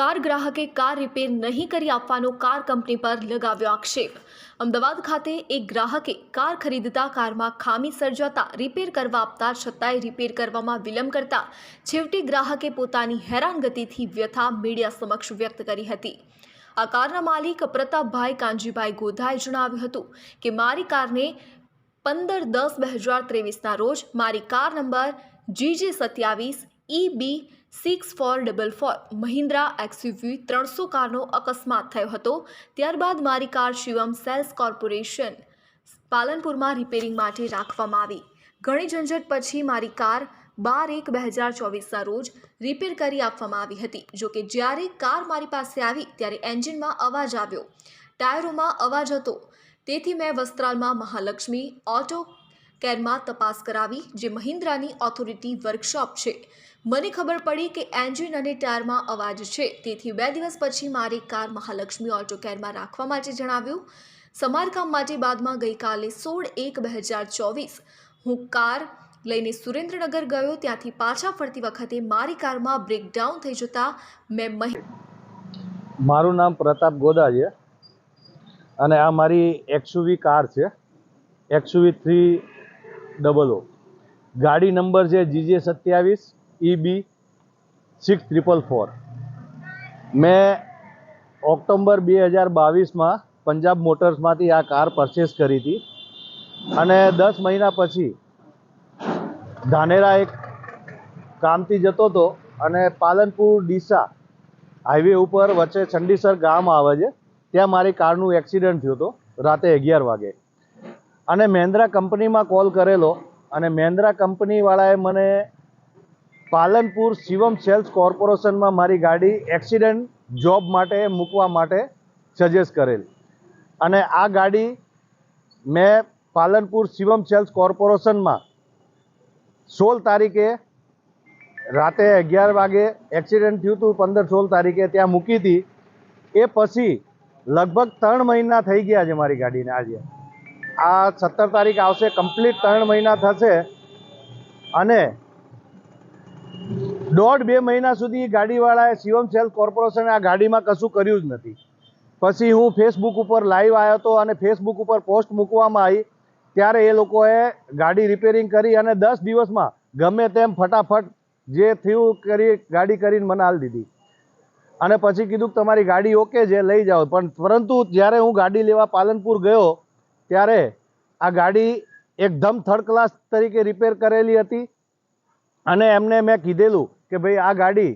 Car ગ્રાહકે car repair નહીં કરી આપવાનો કાર કંપની પર લગાવ્યો આક્ષેપ. અમદાવાદ ખાતે એક ગ્રાહકે કાર ખરીદતા કારમાં ખામી સર્જાતા રિપેર કરવા આપતા છતાંય રિપેર કરવામાં વિલંબ કરતા છેવટે ગ્રાહકે પોતાની હેરાનગતિથી વ્યથા મીડિયા સમક્ષ વ્યક્ત કરી હતી. આ કારના માલિક પ્રતાપભાઈ કાંજીભાઈ ગોધાએ જણાવ્યું હતું કે, મારી કારને પંદર દસ બે હજાર ત્રેવીસના રોજ મારી કાર નંબર જીજે સત્યાવીસ E B six four double four Mahindra XUV ત્રણસો કારનો અકસ્માત થયો હતો. ત્યારબાદ મારી કાર શિવમ સેલ્સ કોર્પોરેશન પાલનપુરમાં રિપેરિંગ માટે રાખવામાં આવી. ઘણી ઝંઝટ પછી મારી કાર બાર એક બે હજાર ચોવીસના રોજ રિપેર કરી આપવામાં આવી હતી. જોકે જ્યારે કાર મારી પાસે આવી ત્યારે એન્જિનમાં અવાજ આવ્યો. ટાયરોમાં અવાજ હતો. તેથી મેં વસ્ત્રાલમાં મહાલક્ષ્મી, ઓટો કેરમાં તપાસ કરાવી, જે મહિન્દ્રાની ઓથોરિટી વર્કશોપ છે. મને ખબર પડી કે એન્જિન અને ટાયરમાં અવાજ છે. તેથી બે દિવસ પછી મારી કાર મહાલક્ષ્મી ઓટો કેરમાં રાખવા માટે જણાવ્યું. સમારકામ માટે બાદમાં ગઈકાલે સોળ એક બે હજાર ચોવીસ હું કાર લઈને સુરેન્દ્રનગર ગયો. ત્યાંથી પાછા ફરતી વખતે મારી કારમાં બ્રેકડાઉન થઈ જતા મેં મારું નામ પ્રતાપ ગોદા છે અને આ મારી એક્સુવી કાર છે. એક્સુવી થ્રી ડબલ ઓ ગાડી નંબર છે જીજે સત્યાવીસ E B six triple four મેં ઓક્ટોબર બે હજાર બાવીસમાં પંજાબ મોટર્સમાંથી આ કાર પરચેસ કરી હતી. અને દસ મહિના પછી ધાનેરા એક કામથી જતો હતો અને પાલનપુર ડીસા હાઈવે ઉપર વચ્ચે ચંડીસર ગામ આવે છે, ત્યાં મારી કારનું એક્સિડન્ટ થયું હતું, રાતે અગિયાર વાગે. અને મહેન્દ્રા કંપનીમાં કોલ કરેલો અને મહેન્દ્રા કંપનીવાળાએ મને પાલનપુર શિવમ સેલ્સ કોર્પોરેશનમાં મારી ગાડી એક્સિડન્ટ જોબ માટે મૂકવા માટે સજેસ્ટ કરેલ. અને આ ગાડી મેં પાલનપુર શિવમ સેલ્સ કોર્પોરેશનમાં સોળ તારીખે રાતે અગિયાર વાગે એક્સિડન્ટ થયું હતું, પંદર સોળ તારીખે ત્યાં મૂકી હતી. એ પછી લગભગ ત્રણ મહિના થઈ ગયા છે મારી ગાડીને આજે. આ સત્તર તારીખ આવશે કમ્પ્લીટ ત્રણ મહિના થશે. અને દોઢ બે મહિના સુધી ગાડીવાળાએ શિવમ સેલ કોર્પોરેશને આ ગાડીમાં કશું કર્યું જ નથી. પછી હું ફેસબુક ઉપર લાઈવ આવ્યો હતો અને ફેસબુક ઉપર પોસ્ટ મૂકવામાં આવી. ત્યારે એ લોકોએ ગાડી રિપેરિંગ કરી અને દસ દિવસમાં ગમે તેમ ફટાફટ જે થયું કરી, ગાડી કરીને મને હાલ દીધી. અને પછી કીધું કે તમારી ગાડી ઓકે છે, લઈ જાઓ. પણ પરંતુ જ્યારે હું ગાડી લેવા પાલનપુર ગયો ત્યારે આ ગાડી એકદમ થર્ડ ક્લાસ તરીકે રિપેર કરેલી હતી. અને એમને મેં કીધેલું કે ભાઈ આ ગાડી